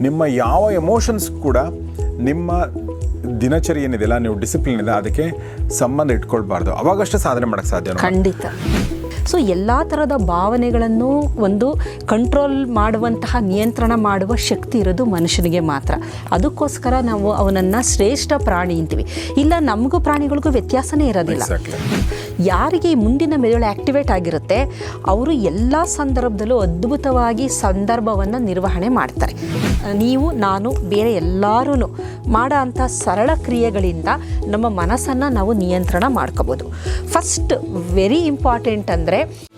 ನಿಮ್ಮ ಯಾವ ಎಮೋಷನ್ಸ್ ಕೂಡ ನಿಮ್ಮ ದಿನಚರಿ ಏನಿದೆಯಲ್ಲ ನೀವು ಡಿಸಿಪ್ಲಿನ್ ಇದೆ ಅದಕ್ಕೆ ಸಂಬಂಧ ಇಟ್ಕೊಳ್ಬಾರ್ದು. ಅವಾಗಷ್ಟೇ ಸಾಧನೆ ಮಾಡೋಕ್ಕೆ ಸಾಧ್ಯ. ಖಂಡಿತ. ಸೊ ಎಲ್ಲ ಥರದ ಭಾವನೆಗಳನ್ನು ಒಂದು ಕಂಟ್ರೋಲ್ ಮಾಡುವಂತಹ ನಿಯಂತ್ರಣ ಮಾಡುವ ಶಕ್ತಿ ಇರೋದು ಮನುಷ್ಯನಿಗೆ ಮಾತ್ರ. ಅದಕ್ಕೋಸ್ಕರ ನಾವು ಅವನನ್ನು ಶ್ರೇಷ್ಠ ಪ್ರಾಣಿ ಅಂತೀವಿ. ಇಲ್ಲ ನಮಗೂ ಪ್ರಾಣಿಗಳಿಗೂ ವ್ಯತ್ಯಾಸನೇ ಇರೋದಿಲ್ಲ. ಯಾರಿಗೆ ಮುಂದಿನ ಮೆದುಳು ಆಕ್ಟಿವೇಟ್ ಆಗಿರುತ್ತೆ, ಅವರು ಎಲ್ಲ ಸಂದರ್ಭದಲ್ಲೂ ಅದ್ಭುತವಾಗಿ ಸಂದರ್ಭವನ್ನು ನಿರ್ವಹಣೆ ಮಾಡ್ತಾರೆ. ನೀವು, ನಾನು, ಬೇರೆ ಎಲ್ಲರೂ ಮಾಡೋ ಅಂಥ ಸರಳ ಕ್ರಿಯೆಗಳಿಂದ ನಮ್ಮ ಮನಸ್ಸನ್ನು ನಾವು ನಿಯಂತ್ರಣ ಮಾಡ್ಕೋಬೋದು. ಫಸ್ಟ್ ವೆರಿ ಇಂಪಾರ್ಟೆಂಟ್ ಅಂದರೆ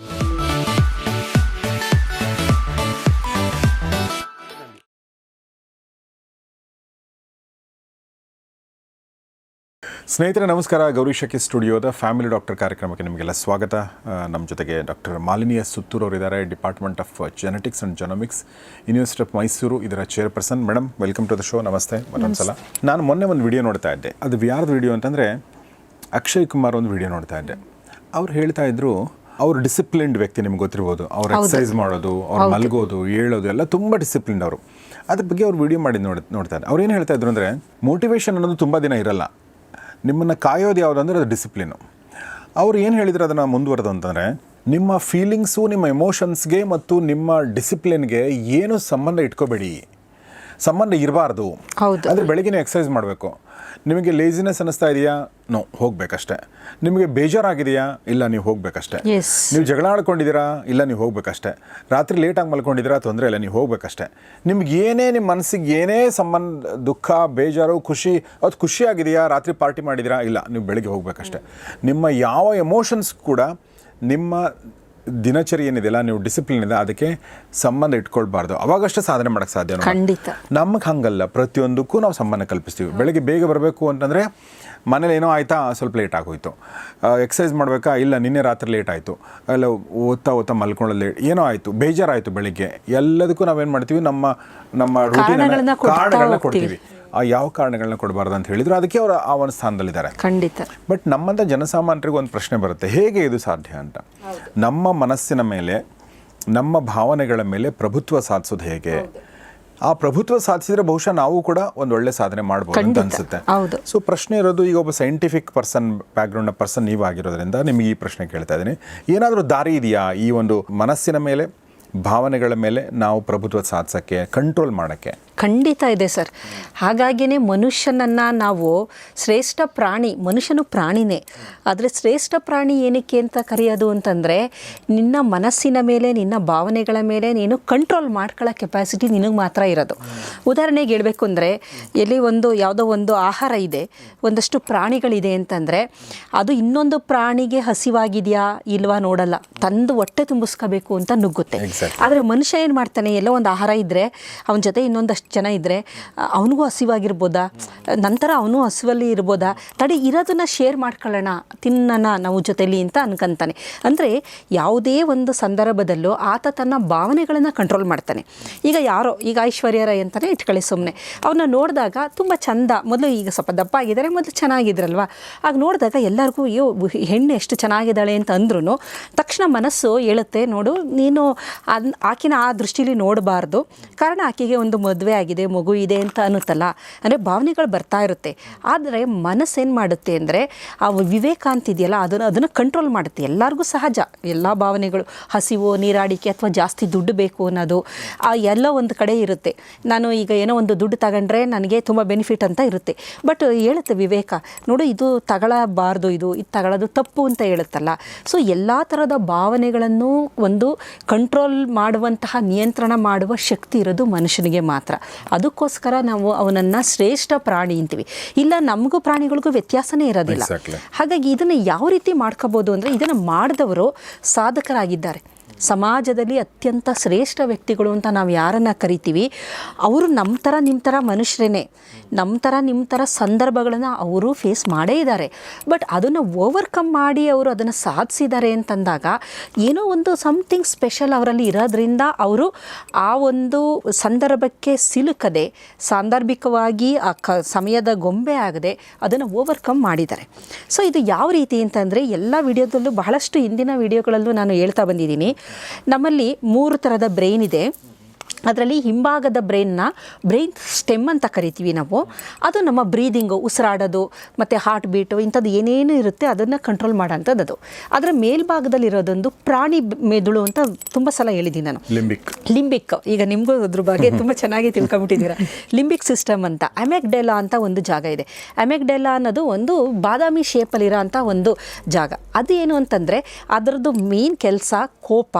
ಸ್ನೇಹಿತರೆ ನಮಸ್ಕಾರ. ಗೌರಿ ಶಕಿ ಸ್ಟುಡಿಯೋದ ಫ್ಯಾಮಿಲಿ ಡಾಕ್ಟರ್ ಕಾರ್ಯಕ್ರಮಕ್ಕೆ ನಿಮಗೆಲ್ಲ ಸ್ವಾಗತ. ನಮ್ಮ ಜೊತೆಗೆ ಡಾಕ್ಟರ್ ಮಾಲಿನಿಯ ಸುತ್ತೂರು ಅವರಿದ್ದಾರೆ. Department of genetics and genomics university of Mysuru ಇದರ chairperson. Madam welcome to the show. ನಮಸ್ತೆ. ಮತ್ತೊಂದು ಸಲ ನಾನು ಮೊನ್ನೆ ಒಂದು ವಿಡಿಯೋ ನೋಡ್ತಾ ಇದ್ದೆ. ಅದು ಯಾರ್ದು ವಿಡಿಯೋ ಅಂತಂದರೆ ಅಕ್ಷಯ್ ಕುಮಾರ್ ಒಂದು ವಿಡಿಯೋ ನೋಡ್ತಾ ಇದ್ದೆ. ಅವ್ರು ಹೇಳ್ತಾ ಇದ್ರು ಅವ್ರು ಡಿಸಿಪ್ಲಿನ್ಡ್ ವ್ಯಕ್ತಿ ನಿಮ್ಗೆ ಗೊತ್ತಿರ್ಬೋದು. ಅವ್ರು ಎಕ್ಸಸೈಸ್ ಮಾಡೋದು ಅವ್ರು ಮಲಗೋದು ಏಳೋದು ಎಲ್ಲ ತುಂಬ ಡಿಸಿಪ್ಲಿನ್ಡ್ ಅವರು. ಅದ್ರ ಬಗ್ಗೆ ಅವ್ರು ವಿಡಿಯೋ ಮಾಡಿ ನೋಡಿ ನೋಡ್ತಾ ಇದ್ದಾರೆ ಅವ್ರು ಏನು ಹೇಳ್ತಾ ಇದ್ರು ಅಂದರೆ ಮೋಟಿವೇಶನ್ ಅನ್ನೋದು ತುಂಬ ದಿನ ಇರಲ್ಲ. ನಿಮ್ಮನ್ನು ಕಾಯೋದು ಯಾವುದಂದ್ರೆ ಅದು ಡಿಸಿಪ್ಲಿನು ಅವ್ರು ಏನು ಹೇಳಿದ್ರು ಅದನ್ನು ಮುಂದುವರೆದು ಅಂತಂದರೆ ನಿಮ್ಮ ಫೀಲಿಂಗ್ಸು ನಿಮ್ಮ ಎಮೋಷನ್ಸ್ಗೆ ಮತ್ತು ನಿಮ್ಮ ಡಿಸಿಪ್ಲಿನ್ಗೆ ಏನು ಸಂಬಂಧ ಇಟ್ಕೋಬೇಡಿ. ಸಂಬಂಧ ಇರಬಾರ್ದು. ಹೌದು. ಅಂದರೆ ಬೆಳಗ್ಗೆ ಎಕ್ಸಸೈಸ್ ಮಾಡಬೇಕು. ನಿಮಗೆ ಲೇಸಿನೆಸ್ ಅನ್ನಿಸ್ತಾ ಇದೆಯಾ? ನೋ ಹೋಗ್ಬೇಕಷ್ಟೇ. ನಿಮಗೆ ಬೇಜಾರಾಗಿದೆಯಾ? ಇಲ್ಲ ನೀವು ಹೋಗ್ಬೇಕಷ್ಟೇ. ನೀವು ಜಗಳ ಆಡ್ಕೊಂಡಿದ್ದೀರಾ? ಇಲ್ಲ ನೀವು ಹೋಗ್ಬೇಕಷ್ಟೇ. ರಾತ್ರಿ ಲೇಟಾಗಿ ಮಲ್ಕೊಂಡಿದ್ದೀರಾ? ತೊಂದರೆ ಇಲ್ಲ ನೀವು ಹೋಗ್ಬೇಕಷ್ಟೇ. ನಿಮ್ಗೆ ಏನೇ ನಿಮ್ಮ ಮನಸ್ಸಿಗೆ ಏನೇ ಸಂಬಂಧ ದುಃಖ ಬೇಜಾರು ಖುಷಿ ಅದು ಖುಷಿಯಾಗಿದೆಯಾ? ರಾತ್ರಿ ಪಾರ್ಟಿ ಮಾಡಿದಿರಾ ಇಲ್ಲ ನೀವು ಬೆಳಿಗ್ಗೆ ಹೋಗ್ಬೇಕಷ್ಟೇ. ನಿಮ್ಮ ಯಾವ ಎಮೋಷನ್ಸ್ ಕೂಡ ನಿಮ್ಮ ದಿನಚರಿ ಏನಿದೆಯಲ್ಲ ನೀವು ಡಿಸಿಪ್ಲಿನ್ ಇದೆ ಅದಕ್ಕೆ ಸಂಬಂಧ ಇಟ್ಕೊಳ್ಬಾರ್ದು. ಅವಾಗಷ್ಟೇ ಸಾಧನೆ ಮಾಡೋಕ್ಕೆ ಸಾಧ್ಯ ಖಂಡಿತ. ನಮಗೆ ಹಂಗಲ್ಲ ಪ್ರತಿಯೊಂದಕ್ಕೂ ನಾವು ಸಂಬಂಧ ಕಲ್ಪಿಸ್ತೀವಿ. ಬೆಳಗ್ಗೆ ಬೇಗ ಬರಬೇಕು ಅಂತಂದರೆ ಮನೇಲಿ ಏನೋ ಆಯಿತಾ ಸ್ವಲ್ಪ ಲೇಟ್ ಆಗೋಯ್ತು. ಎಕ್ಸಸೈಸ್ ಮಾಡಬೇಕಾ? ಇಲ್ಲ ನಿನ್ನೆ ರಾತ್ರಿ ಲೇಟ್ ಆಯಿತು. ಅಲ್ಲ ಓದ್ತಾ ಓದ್ತಾ ಮಲ್ಕೊಳ್ಳೋ ಲೇಟ್ ಏನೋ ಆಯಿತು ಬೇಜಾರಾಯಿತು ಬೆಳಿಗ್ಗೆ. ಎಲ್ಲದಕ್ಕೂ ನಾವೇನು ಮಾಡ್ತೀವಿ ನಮ್ಮ ನಮ್ಮ ರೂಟೀನ್ ಕಾರಣಗಳನ್ನ ಕೊಡ್ತೀವಿ. ಯಾವ ಕಾರಣಗಳನ್ನ ಕೊಡಬಾರ್ದು ಅಂತ ಹೇಳಿದ್ರು ಅದಕ್ಕೆ ಅವರು ಆ ಒಂದು ಸ್ಥಾನದಲ್ಲಿದ್ದಾರೆ. ಖಂಡಿತ. ಬಟ್ ನಮ್ಮಂಥ ಜನಸಾಮಾನ್ಯರಿಗೆ ಒಂದು ಪ್ರಶ್ನೆ ಬರುತ್ತೆ ಹೇಗೆ ಇದು ಸಾಧ್ಯ ಅಂತ? ನಮ್ಮ ಮನಸ್ಸಿನ ಮೇಲೆ ನಮ್ಮ ಭಾವನೆಗಳ ಮೇಲೆ ಪ್ರಭುತ್ವ ಸಾಧಿಸೋದು ಹೇಗೆ? ಆ ಪ್ರಭುತ್ವ ಸಾಧಿಸಿದ್ರೆ ಬಹುಶಃ ನಾವು ಕೂಡ ಒಂದು ಒಳ್ಳೆ ಸಾಧನೆ ಮಾಡ್ಬೋದು ಅಂತ ಅನ್ಸುತ್ತೆ. ಸೊ ಪ್ರಶ್ನೆ ಇರೋದು ಈಗ ಒಬ್ಬ ಸೈಂಟಿಫಿಕ್ ಪರ್ಸನ್ ಬ್ಯಾಕ್ಗ್ರೌಂಡ್ ಪರ್ಸನ್ ನೀವು ಆಗಿರೋದ್ರಿಂದ ನಿಮಗೆ ಈ ಪ್ರಶ್ನೆ ಕೇಳ್ತಾ ಇದ್ದೀನಿ. ಏನಾದರೂ ದಾರಿ ಇದೆಯಾ ಈ ಒಂದು ಮನಸ್ಸಿನ ಮೇಲೆ ಭಾವನೆಗಳ ಮೇಲೆ ನಾವು ಪ್ರಭುತ್ವ ಸಾಧಿಸೋಕ್ಕೆ ಕಂಟ್ರೋಲ್ ಮಾಡೋಕ್ಕೆ? ಖಂಡಿತ ಇದೆ ಸರ್. ಹಾಗಾಗಿನೇ ಮನುಷ್ಯನನ್ನು ನಾವು ಶ್ರೇಷ್ಠ ಪ್ರಾಣಿ ಮನುಷ್ಯನು ಪ್ರಾಣಿನೇ. ಆದರೆ ಶ್ರೇಷ್ಠ ಪ್ರಾಣಿ ಏನಕ್ಕೆ ಅಂತ ಕರೆಯೋದು ಅಂತಂದರೆ ನಿನ್ನ ಮನಸ್ಸಿನ ಮೇಲೆ ನಿನ್ನ ಭಾವನೆಗಳ ಮೇಲೆ ನೀನು ಕಂಟ್ರೋಲ್ ಮಾಡ್ಕೊಳ್ಳೋ ಕೆಪಾಸಿಟಿ ನಿನಗೆ ಮಾತ್ರ ಇರೋದು. ಉದಾಹರಣೆಗೆ ಹೇಳಬೇಕು ಅಂದರೆ ಎಲ್ಲಿ ಒಂದು ಯಾವುದೋ ಒಂದು ಆಹಾರ ಇದೆ ಒಂದಷ್ಟು ಪ್ರಾಣಿಗಳಿದೆ ಅಂತಂದರೆ ಅದು ಇನ್ನೊಂದು ಪ್ರಾಣಿಗೆ ಹಸಿವಾಗಿದೆಯಾ ಇಲ್ವಾ ನೋಡಲ್ಲ. ತಂದು ಹೊಟ್ಟೆ ತುಂಬಿಸ್ಕೋಬೇಕು ಅಂತ ನುಗ್ಗುತ್ತೆ. ಆದರೆ ಮನುಷ್ಯ ಏನು ಮಾಡ್ತಾನೆ ಎಲ್ಲೋ ಒಂದು ಆಹಾರ ಇದ್ದರೆ ಅವನ ಜೊತೆ ಇನ್ನೊಂದಷ್ಟು ಜನ ಇದ್ದರೆ ಅವನಿಗೂ ಹಸಿವಾಗಿರ್ಬೋದಾ? ನಂತರ ಅವನು ಹಸಿವಲ್ಲಿ ಇರ್ಬೋದಾ? ತಡಿ ಇರೋದನ್ನ ಶೇರ್ ಮಾಡ್ಕೊಳ್ಳೋಣ, ತಿನ್ನೋಣ ನಾವು ಜೊತೆಲಿ ಅಂತ ಅನ್ಕೊಂತಾನೆ. ಅಂದರೆ ಯಾವುದೇ ಒಂದು ಸಂದರ್ಭದಲ್ಲೂ ಆತ ತನ್ನ ಭಾವನೆಗಳನ್ನು ಕಂಟ್ರೋಲ್ ಮಾಡ್ತಾನೆ. ಈಗ ಯಾರೋ, ಈಗ ಐಶ್ವರ್ಯ ರೈ ಅಂತಲೇ ಇಟ್ಕೊಳ್ಳಿ ಸುಮ್ಮನೆ ಅವನ್ನ ನೋಡಿದಾಗ ತುಂಬ ಚಂದ. ಮೊದಲು ಈಗ ಸ್ವಲ್ಪ ದಪ್ಪ ಆಗಿದ್ದಾರೆ, ಮೊದಲು ಚೆನ್ನಾಗಿದ್ರಲ್ವ? ಆಗ ನೋಡಿದಾಗ ಎಲ್ಲರಿಗೂ, ಅಯ್ಯೋ, ಹೆಣ್ಣು ಎಷ್ಟು ಚೆನ್ನಾಗಿದ್ದಾಳೆ ಅಂತ ಅಂದ್ರೂ ತಕ್ಷಣ ಮನಸ್ಸು ಹೇಳುತ್ತೆ ನೋಡು, ನೀನು ಅನ್ ಆಕಿನ ಆ ದೃಷ್ಟಿಲಿ ನೋಡಬಾರ್ದು. ಕಾರಣ ಆಕೆಗೆ ಒಂದು ಮದುವೆ ಆಗಿದೆ, ಮಗು ಇದೆ ಅಂತ ಅನ್ನುತ್ತಲ್ಲ. ಅಂದರೆ ಭಾವನೆಗಳು ಬರ್ತಾ ಇರುತ್ತೆ. ಆದರೆ ಮನಸ್ಸೇನು ಮಾಡುತ್ತೆ ಅಂದರೆ, ಆ ವಿವೇಕ ಅಂತಿದೆಯಲ್ಲ ಅದನ್ನು ಅದನ್ನು ಕಂಟ್ರೋಲ್ ಮಾಡುತ್ತೆ. ಎಲ್ಲರಿಗೂ ಸಹಜ. ಎಲ್ಲ ಭಾವನೆಗಳು, ಹಸಿವು, ನೀರಾಡಿಕೆ ಅಥವಾ ಜಾಸ್ತಿ ದುಡ್ಡು ಬೇಕು ಅನ್ನೋದು, ಆ ಎಲ್ಲ ಒಂದು ಕಡೆ ಇರುತ್ತೆ. ನಾನು ಈಗ ಏನೋ ಒಂದು ದುಡ್ಡು ತಗೊಂಡ್ರೆ ನನಗೆ ತುಂಬ ಬೆನಿಫಿಟ್ ಅಂತ ಇರುತ್ತೆ. ಬಟ್ ಹೇಳುತ್ತೆ ವಿವೇಕ, ನೋಡು ಇದು ತಗೊಳ್ಳಬಾರ್ದು ಇದು ಇದು ತಗೊಳ್ಳೋದು ತಪ್ಪು ಅಂತ ಹೇಳುತ್ತಲ್ಲ. ಸೊ ಎಲ್ಲ ಥರದ ಭಾವನೆಗಳನ್ನು ಒಂದು ಕಂಟ್ರೋಲ್ ಮಾಡುವಂತಹ ನಿಯಂತ್ರಣ ಮಾಡುವ ಶಕ್ತಿ ಇರೋದು ಮನುಷ್ಯನಿಗೆ ಮಾತ್ರ. ಅದಕ್ಕೋಸ್ಕರ ನಾವು ಅವನನ್ನು ಶ್ರೇಷ್ಠ ಪ್ರಾಣಿ ಅಂತೀವಿ. ಇಲ್ಲ ನಮಗೂ ಪ್ರಾಣಿಗಳಿಗೂ ವ್ಯತ್ಯಾಸನೇ ಇರೋದಿಲ್ಲ. ಹಾಗಾಗಿ ಇದನ್ನು ಯಾವ ರೀತಿ ಮಾಡ್ಕೋಬೋದು ಅಂದರೆ ಇದನ್ನು ಮಾಡಿದವರು ಸಾಧಕರಾಗಿದ್ದಾರೆ. ಸಮಾಜದಲ್ಲಿ ಅತ್ಯಂತ ಶ್ರೇಷ್ಠ ವ್ಯಕ್ತಿಗಳು ಅಂತ ನಾವು ಯಾರನ್ನು ಕರಿತೀವಿ, ಅವರು ನಮ್ಮ ಥರ ನಿಮ್ಮ ಥರ ಮನುಷ್ಯರೇ ನಮ್ಮ ಥರ ನಿಮ್ಮ ಥರ ಸಂದರ್ಭಗಳನ್ನು ಅವರು ಫೇಸ್ ಮಾಡೇ ಇದ್ದಾರೆ ಬಟ್ ಅದನ್ನು ಓವರ್ಕಮ್ ಮಾಡಿ ಅವರು ಅದನ್ನು ಸಾಧಿಸಿದ್ದಾರೆ ಅಂತಂದಾಗ ಏನೋ ಒಂದು ಸಮಥಿಂಗ್ ಸ್ಪೆಷಲ್ ಅವರಲ್ಲಿ ಇರೋದ್ರಿಂದ ಅವರು ಆ ಒಂದು ಸಂದರ್ಭಕ್ಕೆ ಸಿಲುಕದೆ, ಸಾಂದರ್ಭಿಕವಾಗಿ ಆ ಕ ಸಮಯದ ಗೊಂಬೆ ಆಗದೆ ಅದನ್ನು ಓವರ್ಕಮ್ ಮಾಡಿದ್ದಾರೆ ಸೊ ಇದು ಯಾವ ರೀತಿ ಅಂತಂದರೆ ಎಲ್ಲ ವಿಡಿಯೋದಲ್ಲೂ ಬಹಳಷ್ಟು ಹಿಂದಿನ ವಿಡಿಯೋಗಳಲ್ಲೂ ನಾನು ಹೇಳ್ತಾ ಬಂದಿದ್ದೀನಿ. ನಮ್ಮಲ್ಲಿ ಮೂರು ಥರದ ಬ್ರೈನ್ ಇದೆ. ಅದರಲ್ಲಿ ಹಿಂಭಾಗದ ಬ್ರೈನ್ನ ಬ್ರೈನ್ ಸ್ಟೆಮ್ ಅಂತ ಕರಿತೀವಿ ನಾವು. ಅದು ನಮ್ಮ ಬ್ರೀದಿಂಗು ಉಸಿರಾಡೋದು ಮತ್ತು ಹಾರ್ಟ್ ಬೀಟು ಇಂಥದ್ದು ಏನೇನು ಇರುತ್ತೆ ಅದನ್ನು ಕಂಟ್ರೋಲ್ ಮಾಡೋಂಥದ್ದು ಅದು ಅದರ ಮೇಲ್ಭಾಗದಲ್ಲಿರೋದೊಂದು ಪ್ರಾಣಿ ಮೆದುಳು ಅಂತ ತುಂಬ ಸಲ ಹೇಳಿದ್ದೀನಿ ನಾನು. ಲಿಂಬಿಕ್. ಲಿಂಬಿಕ್. ಈಗ ನಿಮಗೂ ಅದ್ರ ಬಗ್ಗೆ ತುಂಬ ಚೆನ್ನಾಗಿ ತಿಳ್ಕೊಂಬಿಟ್ಟಿದ್ದೀರಾ ಲಿಂಬಿಕ್ ಸಿಸ್ಟಮ್ ಅಂತ ಅಮೆಗ್ಡೆಲಾ ಅಂತ ಒಂದು ಜಾಗ ಇದೆ. ಅಮೆಗ್ಡೆಲಾ ಅನ್ನೋದು ಒಂದು ಬಾದಾಮಿ ಶೇಪಲ್ಲಿರೋ ಅಂಥ ಒಂದು ಜಾಗ. ಅದು ಏನು ಅಂತಂದರೆ ಅದರದ್ದು ಮೇನ್ ಕೆಲಸ ಕೋಪ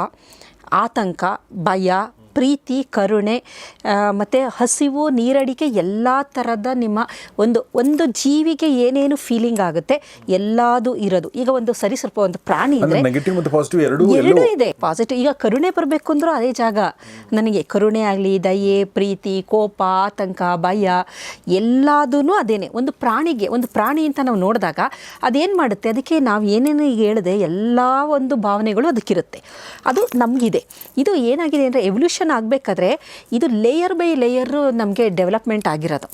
ಆತಂಕ ಭಯ ಪ್ರೀತಿ ಕರುಣೆ ಮತ್ತು ಹಸಿವು ನೀರಡಿಕೆ ಎಲ್ಲ ಥರದ ನಿಮ್ಮ ಒಂದು ಒಂದು ಜೀವಿಗೆ ಏನೇನು ಫೀಲಿಂಗ್ ಆಗುತ್ತೆ ಎಲ್ಲಾದು ಇರೋದು. ಈಗ ಒಂದು ಸರಿ ಸ್ವಲ್ಪ ಒಂದು ಪ್ರಾಣಿ ಪಾಸಿಟಿವ್ ಎರಡೂ ಇದೆ. ಪಾಸಿಟಿವ್ ಈಗ ಕರುಣೆ ಬರಬೇಕು ಅಂದ್ರೆ ಅದೇ ಜಾಗ. ನನಗೆ ಕರುಣೆ ಆಗಲಿ ದಯೆ ಪ್ರೀತಿ ಕೋಪ ಆತಂಕ ಭಯ ಎಲ್ಲದೂ ಅದೇನೆ. ಒಂದು ಪ್ರಾಣಿಗೆ ಒಂದು ಪ್ರಾಣಿ ಅಂತ ನಾವು ನೋಡಿದಾಗ ಅದೇನು ಮಾಡುತ್ತೆ? ಅದಕ್ಕೆ ನಾವು ಏನೇನು ಈಗ ಹೇಳಿದೆ ಎಲ್ಲ ಒಂದು ಭಾವನೆಗಳು ಅದಕ್ಕಿರುತ್ತೆ. ಅದು ನಮಗಿದೆ. ಇದು ಏನಾಗಿದೆ ಅಂದರೆ ಎವಲ್ಯೂಷನ್ ಆಗಬೇಕಾದ್ರೆ ಇದು ಲೇಯರ್ ಬೈ ಲೇಯರು ನಮಗೆ ಡೆವಲಪ್ಮೆಂಟ್ ಆಗಿರೋದು.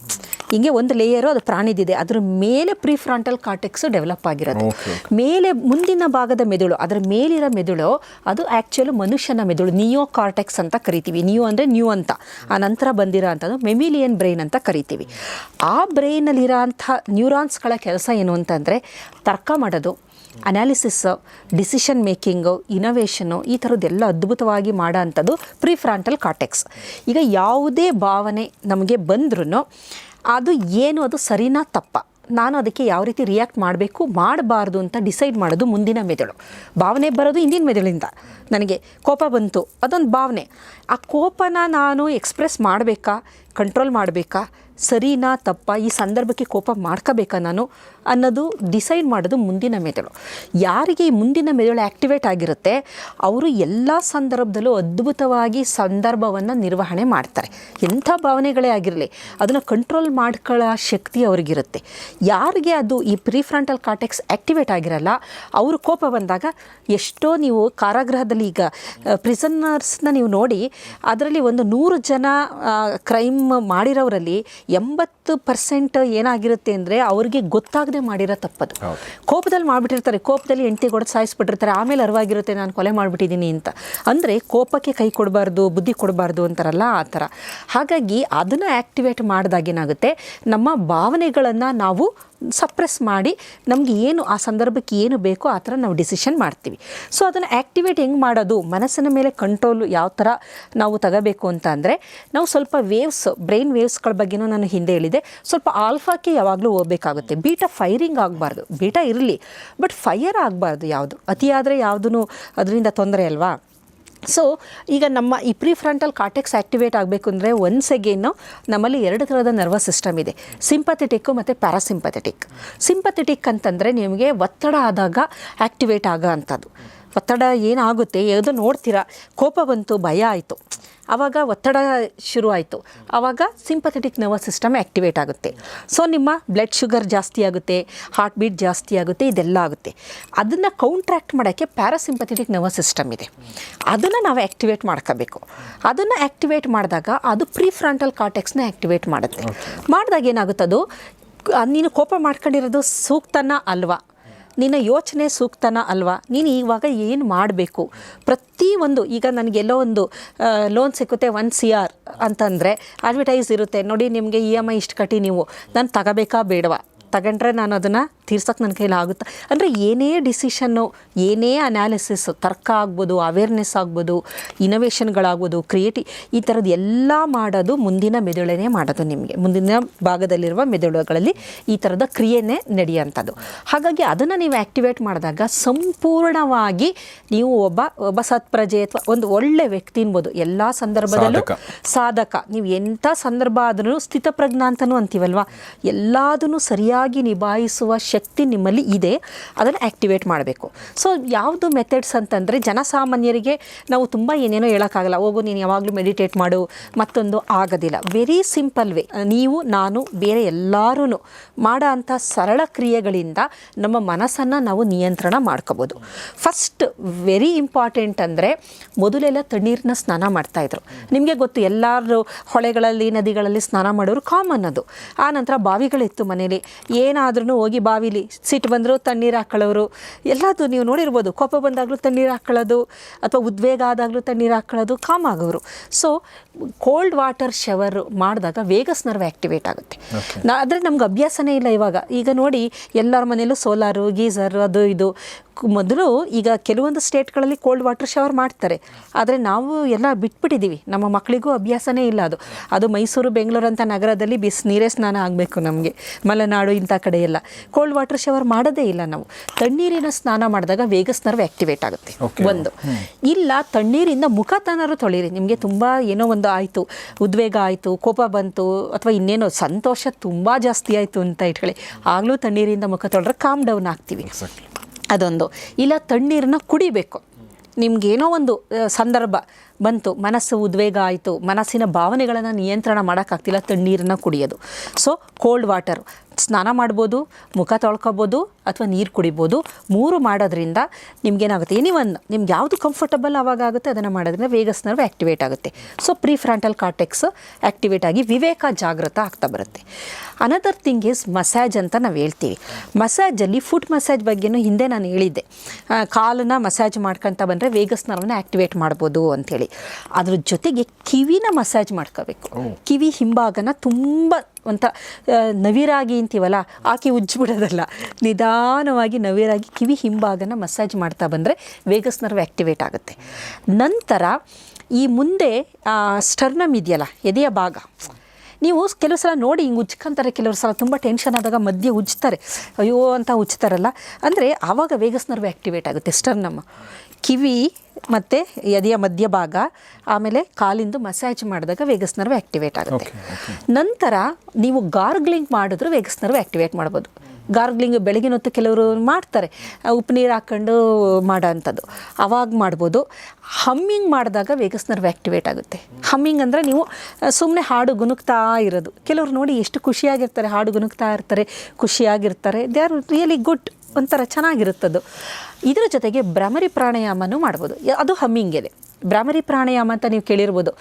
ಹಿಂಗೆ ಒಂದು ಲೇಯರು ಅದು ಪ್ರಾಣಿದಿದೆ ಅದ್ರ ಮೇಲೆ ಪ್ರಿಫ್ರಾಂಟಲ್ ಕಾರ್ಟೆಕ್ಸ್ ಡೆವಲಪ್ ಆಗಿರೋದು. ಮೇಲೆ ಮುಂದಿನ ಭಾಗದ ಮೆದುಳು ಅದರ ಮೇಲಿರೋ ಮೆದುಳು ಅದು ಆ್ಯಕ್ಚುಲಿ ಮನುಷ್ಯನ ಮೆದುಳು ನಿಯೋ ಕಾರ್ಟೆಕ್ಸ್ ಅಂತ ಕರಿತೀವಿ. ನಿಯೋ ಅಂದರೆ ನ್ಯೂ ಅಂತ. ಆ ನಂತರ ಬಂದಿರೋ ಅಂಥದ್ದು ಮೆಮಿಲಿಯನ್ ಬ್ರೈನ್ ಅಂತ ಕರಿತೀವಿ. ಆ ಬ್ರೈನಲ್ಲಿರೋ ಅಂಥ ನ್ಯೂರಾನ್ಸ್ಗಳ ಕೆಲಸ ಏನು ಅಂತಂದರೆ ತರ್ಕ ಮಾಡೋದು. ಅನಾಲಿಸಿಸ್ಸು ಡಿಸಿಷನ್ ಮೇಕಿಂಗು ಇನೋವೇಷನು ಈ ಥರದ್ದೆಲ್ಲ ಅದ್ಭುತವಾಗಿ ಮಾಡೋ ಅಂಥದ್ದು ಪ್ರಿಫ್ರಾಂಟಲ್ ಕಾರ್ಟೆಕ್ಸ್. ಈಗ ಯಾವುದೇ ಭಾವನೆ ನಮಗೆ ಬಂದ್ರೂ ಅದು ಏನು, ಅದು ಸರಿನಾ ತಪ್ಪ? ನಾನು ಅದಕ್ಕೆ ಯಾವ ರೀತಿ ರಿಯಾಕ್ಟ್ ಮಾಡಬೇಕು, ಮಾಡಬಾರ್ದು ಅಂತ ಡಿಸೈಡ್ ಮಾಡೋದು ಮುಂದಿನ ಮೆದುಳು. ಭಾವನೆ ಬರೋದು ಹಿಂದಿನ ಮೆದುಳಿಂದ. ನನಗೆ ಕೋಪ ಬಂತು, ಅದೊಂದು ಭಾವನೆ. ಆ ಕೋಪನ ನಾನು ಎಕ್ಸ್ಪ್ರೆಸ್ ಮಾಡಬೇಕಾ? ಕಂಟ್ರೋಲ್ ಮಾಡಬೇಕಾ? ಸರಿನಾ ತಪ್ಪ? ಈ ಸಂದರ್ಭಕ್ಕೆ ಕೋಪ ಮಾಡ್ಕೋಬೇಕಾ ನಾನು? ಅನ್ನೋದು ಡಿಸೈಡ್ ಮಾಡೋದು ಮುಂದಿನ ಮೆದುಳು. ಯಾರಿಗೆ ಈ ಮುಂದಿನ ಮೆದುಳು ಆ್ಯಕ್ಟಿವೇಟ್ ಆಗಿರುತ್ತೆ, ಅವರು ಎಲ್ಲ ಸಂದರ್ಭದಲ್ಲೂ ಅದ್ಭುತವಾಗಿ ಸಂದರ್ಭವನ್ನು ನಿರ್ವಹಣೆ ಮಾಡ್ತಾರೆ. ಎಂಥ ಭಾವನೆಗಳೇ ಆಗಿರಲಿ, ಅದನ್ನು ಕಂಟ್ರೋಲ್ ಮಾಡ್ಕೊಳ್ಳೋ ಶಕ್ತಿ ಅವ್ರಿಗಿರುತ್ತೆ. ಯಾರಿಗೆ ಅದು ಈ ಪ್ರೀಫ್ರಂಟಲ್ ಕಾರ್ಟೆಕ್ಸ್ ಆ್ಯಕ್ಟಿವೇಟ್ ಆಗಿರಲ್ಲ, ಅವರು ಕೋಪ ಬಂದಾಗ ಎಷ್ಟೋ ನೀವು ಕಾರಾಗೃಹದಲ್ಲಿ ಈಗ ಪ್ರಿಸನ್ನರ್ಸ್ನ ನೀವು ನೋಡಿ, ಅದರಲ್ಲಿ ಒಂದು ನೂರು ಜನ ಕ್ರೈಮ್ ಮಾಡಿರೋರಲ್ಲಿ ಎಂಬತ್ತು ಪರ್ಸೆಂಟ್ ಏನಾಗಿರುತ್ತೆ ಅಂದರೆ ಅವ್ರಿಗೆ ಗೊತ್ತಾಗದೆ ಮಾಡಿರೋ ತಪ್ಪದು. ಕೋಪದಲ್ಲಿ ಮಾಡಿಬಿಟ್ಟಿರ್ತಾರೆ ಕೋಪದಲ್ಲಿ ಹೆಂಡತಿ ಕೊಡೋದು ಸಾಯಿಸ್ಬಿಟ್ಟಿರ್ತಾರೆ ಆಮೇಲೆ ಅರಿವಾಗಿರುತ್ತೆ ನಾನು ಕೊಲೆ ಮಾಡಿಬಿಟ್ಟಿದ್ದೀನಿ ಅಂತ. ಅಂದರೆ ಕೋಪಕ್ಕೆ ಕೈ ಕೊಡಬಾರ್ದು ಬುದ್ಧಿ ಕೊಡಬಾರ್ದು ಅಂತಾರಲ್ಲ ಆ ಥರ. ಹಾಗಾಗಿ ಅದನ್ನು ಆ್ಯಕ್ಟಿವೇಟ್ ಮಾಡಿದಾಗೇನಾಗುತ್ತೆ ನಮ್ಮ ಭಾವನೆಗಳನ್ನು ನಾವು ಸಪ್ರೆಸ್ ಮಾಡಿ ನಮಗೆ ಏನು ಆ ಸಂದರ್ಭಕ್ಕೆ ಏನು ಬೇಕೋ ಆ ಥರ ನಾವು ಡಿಸಿಷನ್ ಮಾಡ್ತೀವಿ. ಸೊ ಅದನ್ನು ಆ್ಯಕ್ಟಿವೇಟ್ ಹೆಂಗೆ ಮಾಡೋದು? ಮನಸ್ಸಿನ ಮೇಲೆ ಕಂಟ್ರೋಲ್ ಯಾವ ಥರ ನಾವು ತಗೋಬೇಕು ಅಂತ ಅಂದರೆ ನಾವು ಸ್ವಲ್ಪ ವೇವ್ಸ್ ಬ್ರೈನ್ ವೇವ್ಸ್ಗಳ ಬಗ್ಗೆನೂ ನಾನು ಹಿಂದೆ ಹೇಳಿದೆ. ಸ್ವಲ್ಪ ಆಲ್ಫಾಕ್ಕೆ ಯಾವಾಗಲೂ ಹೋಗಬೇಕಾಗುತ್ತೆ. ಬೀಟಾ ಫೈರಿಂಗ್ ಆಗಬಾರ್ದು. ಬೀಟಾ ಇರಲಿ, ಬಟ್ ಫೈಯರ್ ಆಗಬಾರ್ದು ಯಾವುದು. ಅತಿಯಾದರೆ ಯಾವುದೂ ಅದರಿಂದ ತೊಂದರೆ ಅಲ್ವಾ? ಸೊ ಈಗ ನಮ್ಮ ಈ ಪ್ರಿಫ್ರಂಟಲ್ ಕಾರ್ಟೆಕ್ಸ್ ಆ್ಯಕ್ಟಿವೇಟ್ ಆಗಬೇಕು ಅಂದರೆ ಒನ್ಸ್ ಅಗೇನು ನಮ್ಮಲ್ಲಿ ಎರಡು ಥರದ ನರ್ವಸ್ ಸಿಸ್ಟಮ್ ಇದೆ. ಸಿಂಪಥೆಟಿಕ್ಕು ಮತ್ತು ಪ್ಯಾರಾಸಿಂಪಥೆಟಿಕ್ ಸಿಂಪಥೆಟಿಕ್ ಅಂತಂದರೆ ನಿಮಗೆ ಒತ್ತಡ ಆದಾಗ ಆ್ಯಕ್ಟಿವೇಟ್ ಆಗೋ ಅಂಥದ್ದು. ಒತ್ತಡ ಏನಾಗುತ್ತೆ? ಯಾವುದೋ ನೋಡ್ತೀರಾ? ಕೋಪ ಬಂತು ಭಯ ಆಯಿತು. ಆವಾಗ ಒತ್ತಡ ಶುರುವಾಯಿತು. ಆಯಿತು ಆವಾಗ ಸಿಂಪಥೆಟಿಕ್ ನರ್ವಸ್ ಸಿಸ್ಟಮ್ ಆ್ಯಕ್ಟಿವೇಟ್ ಆಗುತ್ತೆ. ಸೊ ನಿಮ್ಮ ಬ್ಲಡ್ ಶುಗರ್ ಜಾಸ್ತಿ ಆಗುತ್ತೆ ಹಾರ್ಟ್ ಬೀಟ್ ಜಾಸ್ತಿ ಆಗುತ್ತೆ ಇದೆಲ್ಲ ಆಗುತ್ತೆ. ಅದನ್ನು ಕೌಂಟ್ರ್ಯಾಕ್ಟ್ ಮಾಡೋಕ್ಕೆ ಪ್ಯಾರಾಸಿಂಪಥೆಟಿಕ್ ನರ್ವಸ್ ಸಿಸ್ಟಮ್ ಇದೆ. ಅದನ್ನು ನಾವು ಆ್ಯಕ್ಟಿವೇಟ್ ಮಾಡ್ಕೋಬೇಕು. ಅದನ್ನು ಆ್ಯಕ್ಟಿವೇಟ್ ಮಾಡಿದಾಗ ಅದು ಪ್ರಿಫ್ರಂಟಲ್ ಕಾರ್ಟೆಕ್ಸ್ನ ಆ್ಯಕ್ಟಿವೇಟ್ ಮಾಡುತ್ತೆ. ಮಾಡಿದಾಗ ಏನಾಗುತ್ತದು? ಅದು ನೀನು ಕೋಪ ಮಾಡ್ಕೊಂಡಿರೋದು ಸೂಕ್ತನ ಅಲ್ವಾ? ನಿನ್ನ ಯೋಚನೆ ಸೂಕ್ತನ ಅಲ್ವಾ? ನೀನು ಇವಾಗ ಏನು ಮಾಡಬೇಕು? ಪ್ರತಿಯೊಂದು ಈಗ ನನಗೆಲ್ಲೋ ಒಂದು ಲೋನ್ ಸಿಕ್ಕುತ್ತೆ ಒನ್ ಸಿ ಆರ್ ಅಂತಂದರೆ ಅಡ್ವರ್ಟೈಸ್ ಇರುತ್ತೆ. ನೋಡಿ, ನಿಮಗೆ ಇ ಎಂ ಐ ಇಷ್ಟು ಕಟ್ಟಿ ನೀವು. ನಾನು ತಗೋಬೇಕಾ ಬೇಡವಾ? ತಗೊಂಡ್ರೆ ನಾನು ಅದನ್ನು ತೀರ್ಸೋಕೆ ನನ್ನ ಕೈಲಿ ಆಗುತ್ತೆ? ಅಂದರೆ ಏನೇ ಡಿಸಿಷನ್ನು ಏನೇ ಅನಾಲಿಸಿಸ್ ತರ್ಕ ಆಗ್ಬೋದು ಅವೇರ್ನೆಸ್ ಆಗ್ಬೋದು ಇನೋವೇಷನ್ಗಳಾಗ್ಬೋದು ಕ್ರಿಯೇಟಿ ಈ ಥರದ್ದು ಎಲ್ಲ ಮಾಡೋದು ಮುಂದಿನ ಮೆದುಳನೇ ಮಾಡೋದು ನಿಮಗೆ. ಮುಂದಿನ ಭಾಗದಲ್ಲಿರುವ ಮೆದುಳುಗಳಲ್ಲಿ ಈ ಥರದ ಕ್ರಿಯೆನೇ ನಡೆಯುವಂಥದ್ದು. ಹಾಗಾಗಿ ಅದನ್ನು ನೀವು ಆ್ಯಕ್ಟಿವೇಟ್ ಮಾಡಿದಾಗ ಸಂಪೂರ್ಣವಾಗಿ ನೀವು ಒಬ್ಬ ಒಬ್ಬ ಸತ್ಪ್ರಜೆ ಅಥವಾ ಒಂದು ಒಳ್ಳೆ ವ್ಯಕ್ತಿ ಅನ್ಬೋದು. ಎಲ್ಲ ಸಂದರ್ಭದಲ್ಲೂ ಸಾಧಕ. ಸಾಧಕ. ನೀವು ಎಂಥ ಸಂದರ್ಭ ಆದರೂ ಸ್ಥಿತಪ್ರಜ್ಞ ಅಂತಲೂ ಅಂತೀವಲ್ವಾ? ಎಲ್ಲದನ್ನು ಸರಿಯಾಗಿ ನಿಭಾಯಿಸುವ ಶಕ್ತಿ ನಿಮ್ಮಲ್ಲಿ ಇದೆ, ಅದನ್ನು ಆ್ಯಕ್ಟಿವೇಟ್ ಮಾಡಬೇಕು. ಸೊ ಯಾವುದು ಮೆಥಡ್ಸ್ ಅಂತಂದರೆ ಜನಸಾಮಾನ್ಯರಿಗೆ ನಾವು ತುಂಬ ಏನೇನೋ ಹೇಳೋಕ್ಕಾಗಲ್ಲ. ಹೋಗು, ನೀನು ಯಾವಾಗಲೂ ಮೆಡಿಟೇಟ್ ಮಾಡು, ಮತ್ತೊಂದು ಆಗೋದಿಲ್ಲ. ವೆರಿ ಸಿಂಪಲ್ ವೇ ನೀವು, ನಾನು, ಬೇರೆ ಎಲ್ಲರೂ ಮಾಡೋ ಅಂಥ ಸರಳ ಕ್ರಿಯೆಗಳಿಂದ ನಮ್ಮ ಮನಸ್ಸನ್ನು ನಾವು ನಿಯಂತ್ರಣ ಮಾಡ್ಕೋಬೋದು. ಫಸ್ಟ್ ವೆರಿ ಇಂಪಾರ್ಟೆಂಟ್ ಅಂದರೆ ಮೊದಲೆಲ್ಲ ತಣ್ಣೀರನ್ನ ಸ್ನಾನ ಮಾಡ್ತಾಯಿದ್ರು ನಿಮಗೆ ಗೊತ್ತು ಎಲ್ಲರೂ ಹೊಳೆಗಳಲ್ಲಿ, ನದಿಗಳಲ್ಲಿ ಸ್ನಾನ ಮಾಡೋರು ಕಾಮನ್ ಅದು. ಆ ನಂತರ ಬಾವಿಗಳಿತ್ತು ಮನೇಲಿ. ಏನಾದ್ರೂ ಹೋಗಿ ಬಾವಿ ನವಿಲಿ ಸಿಟ್ಟು ಬಂದರೂ ತಣ್ಣೀರು ಹಾಕೊಳ್ಳೋರು. ಎಲ್ಲದು ನೀವು ನೋಡಿರ್ಬೋದು ಕೋಪ ಬಂದಾಗಲೂ ತಣ್ಣೀರು ಹಾಕೊಳ್ಳೋದು ಅಥವಾ ಉದ್ವೇಗ ಆದಾಗಲೂ ತಣ್ಣೀರು ಹಾಕೊಳ್ಳೋದು ಕಾಮ್ ಆಗೋರು. ಸೊ ಕೋಲ್ಡ್ ವಾಟರ್ ಶವರ್ ಮಾಡಿದಾಗ ವೇಗಸ್ ನರ್ವ್ ಆ್ಯಕ್ಟಿವೇಟ್ ಆಗುತ್ತೆ. ನಾ ಆದರೆ ನಮ್ಗೆ ಅಭ್ಯಾಸನೇ ಇಲ್ಲ ಇವಾಗ. ಈಗ ನೋಡಿ ಎಲ್ಲರ ಮನೆಯಲ್ಲೂ ಸೋಲಾರು ಗೀಸರ್ ಅದು ಇದು. ಮೊದಲು ಈಗ ಕೆಲವೊಂದು ಸ್ಟೇಟ್ಗಳಲ್ಲಿ ಕೋಲ್ಡ್ ವಾಟರ್ ಶವರ್ ಮಾಡ್ತಾರೆ. ಆದರೆ ನಾವು ಎಲ್ಲ ಬಿಟ್ಬಿಟ್ಟಿದ್ದೀವಿ ನಮ್ಮ ಮಕ್ಕಳಿಗೂ ಅಭ್ಯಾಸನೇ ಇಲ್ಲ ಅದು. ಅದು ಮೈಸೂರು ಬೆಂಗಳೂರು ಅಂತ ನಗರದಲ್ಲಿ ಬಿಸಿ ನೀರೇ ಸ್ನಾನ ಆಗಬೇಕು ನಮಗೆ. ಮಲೆನಾಡು ಇಂಥ ಕಡೆ ಎಲ್ಲ ಕೋಲ್ಡ್ ವಾಟರ್ ಶವರ್ ಮಾಡೋದೇ ಇಲ್ಲ ನಾವು. ತಣ್ಣೀರಿನ ಸ್ನಾನ ಮಾಡಿದಾಗ ವೇಗಸ್ ನರ್ವ್ ಆಕ್ಟಿವೇಟ್ ಆಗುತ್ತೆ. ಒಂದು. ಇಲ್ಲ ತಣ್ಣೀರಿಂದ ಮುಖ ತನರು ತೊಳೀರಿ. ನಿಮಗೆ ತುಂಬ ಏನೋ ಒಂದು ಆಯಿತು. ಉದ್ವೇಗ ಆಯಿತು ಕೋಪ ಬಂತು ಅಥವಾ ಇನ್ನೇನೋ ಸಂತೋಷ ತುಂಬ ಜಾಸ್ತಿ ಆಯಿತು ಅಂತ ಇಟ್ಕೊಳ್ಳಿ. ಆಗಲೂ ತಣ್ಣೀರಿಂದ ಮುಖ ತೊಳೆದ್ರೆ ಕಾಮ್ ಡೌನ್ ಆಗ್ತೀವಿ. ಅದೊಂದು. ಇಲ್ಲ ತಣ್ಣೀರನ್ನ ಕುಡಿಬೇಕು. ನಿಮಗೇನೋ ಒಂದು ಸಂದರ್ಭ ಬಂತು. ಮನಸ್ಸು ಉದ್ವೇಗ ಆಯಿತು. ಮನಸ್ಸಿನ ಭಾವನೆಗಳನ್ನು ನಿಯಂತ್ರಣ ಮಾಡೋಕ್ಕಾಗ್ತಿಲ್ಲ ತಣ್ಣೀರನ್ನ ಕುಡಿಯೋದು. ಸೊ ಕೋಲ್ಡ್ ವಾಟರ್ ಸ್ನಾನ ಮಾಡ್ಬೋದು ಮುಖ ತೊಳ್ಕೊಬೋದು ಅಥವಾ ನೀರು ಕುಡಿಬೋದು. ಮೂರು ಮಾಡೋದ್ರಿಂದ ನಿಮ್ಗೇನಾಗುತ್ತೆ ಎನಿ ಒನ್ ನಿಮ್ಗೆ ಯಾವುದು ಕಂಫರ್ಟಬಲ್ ಅವಾಗ ಆಗುತ್ತೆ ಅದನ್ನು ಮಾಡೋದ್ರಿಂದ ವೇಗಸ್ ನರ್ವ್ ಆ್ಯಕ್ಟಿವೇಟ್ ಆಗುತ್ತೆ. So pre frontal cortex activate ಆಗಿ ವಿವೇಕ ಜಾಗೃತ ಆಗ್ತಾ ಬರುತ್ತೆ. ಅನದರ್ ಥಿಂಗ್ ಈಸ್ ಮಸಾಜ್ ಅಂತ ನಾವು ಹೇಳ್ತೀವಿ. ಮಸಾಜಲ್ಲಿ ಫುಟ್ ಮಸಾಜ್ ಬಗ್ಗೆನೂ ಹಿಂದೆ ನಾನು ಹೇಳಿದ್ದೆ. ಕಾಲನ್ನು ಕಾಲನ್ನ ಮಸಾಜ್ ಮಾಡ್ಕೊತ ಬಂದರೆ ವೇಗಸ್ ನರ್ವನ್ನ ಆ್ಯಕ್ಟಿವೇಟ್ ಮಾಡ್ಬೋದು ಅಂಥೇಳಿ ಅದ್ರ ಜೊತೆಗೆ ಕಿವಿನ ಮಸಾಜ್ ಮಾಡ್ಕೋಬೇಕು. ಕಿವಿ ಹಿಂಭಾಗನ ತುಂಬ ಆ, ನವಿರಾಗಿ ಅಂತೀವಲ್ಲ ಆಕೆ ಉಜ್ಜಿಬಿಡೋದಲ್ಲ. ನಿಧಾನವಾಗಿ ನವಿರಾಗಿ ಕಿವಿ ಹಿಂಭಾಗನ ಮಸಾಜ್ ಮಾಡ್ತಾ ಬಂದರೆ ವೇಗಸ್ ನರ್ವ್ ಆ್ಯಕ್ಟಿವೇಟ್ ಆಗುತ್ತೆ. ನಂತರ ಈ ಮುಂದೆ ಸ್ಟರ್ನಮ್ ಇದೆಯಲ್ಲ ಎದೆಯ ಭಾಗ. ನೀವು ಕೆಲವು ಸಲ ನೋಡಿ ಹಿಂಗೆ ಉಜ್ಕೊಂತಾರೆ ಕೆಲವರು ಸಲ ತುಂಬ ಟೆನ್ಷನ್ ಆದಾಗ ಮಧ್ಯೆ ಉಜ್ತಾರೆ ಅಯ್ಯೋ ಅಂತ ಉಜ್ತಾರಲ್ಲ ಅಂದರೆ ಆವಾಗ ವೇಗಸ್ ನರ್ವ್ ಆ್ಯಕ್ಟಿವೇಟ್ ಆಗುತ್ತೆ ಸ್ಟರ್ನಮ್ ಕಿವಿ ಮತ್ತು ಎದೆಯ ಮಧ್ಯಭಾಗ ಆಮೇಲೆ ಕಾಲಿಂದು ಮಸಾಜ್ ಮಾಡಿದಾಗ ವೇಗಸ್ ನರ್ವ್ ಆ್ಯಕ್ಟಿವೇಟ್ ಆಗುತ್ತೆ. ನಂತರ ನೀವು ಗಾರ್ಗ್ಲಿಂಗ್ ಮಾಡಿದ್ರು ವೇಗಸ್ ನರ್ವ್ ಆ್ಯಕ್ಟಿವೇಟ್ ಮಾಡ್ಬೋದು. ಗಾರ್ಗ್ಲಿಂಗ್ ಬೆಳಗಿನ ಹೊತ್ತು ಕೆಲವರು ಮಾಡ್ತಾರೆ. ಉಪ್ಪು ನೀರು ಹಾಕ್ಕೊಂಡು ಮಾಡೋ ಅಂಥದ್ದು ಅವಾಗ ಮಾಡ್ಬೋದು. ಹಮ್ಮಿಂಗ್ ಮಾಡಿದಾಗ ವೇಗಸ್ ನರ್ವ್ ಆ್ಯಕ್ಟಿವೇಟ್ ಆಗುತ್ತೆ. ಹಮ್ಮಿಂಗ್ ಅಂದರೆ ನೀವು ಸುಮ್ಮನೆ ಹಾಡು ಗುನುಗ್ತಾ ಇರೋದು. ಕೆಲವರು ನೋಡಿ ಎಷ್ಟು ಖುಷಿಯಾಗಿರ್ತಾರೆ ಹಾಡು ಗುನುಗ್ತಾ ಇರ್ತಾರೆ ಖುಷಿಯಾಗಿರ್ತಾರೆ. ದೇ ಆರ್ ರಿಯಲಿ ಗುಡ್ ಒಂಥರ ಚೆನ್ನಾಗಿರುತ್ತದು. ಇದರ ಜೊತೆಗೆ ಭ್ರಮರಿ ಪ್ರಾಣಾಯಾಮನೂ ಮಾಡ್ಬೋದು. ಅದು ಹಮ್ಮಿಂಗೇನೆ. ಭ್ರಮರಿ ಪ್ರಾಣಾಯಾಮ ಅಂತ ನೀವು ಕೇಳಿರ್ಬೋದು.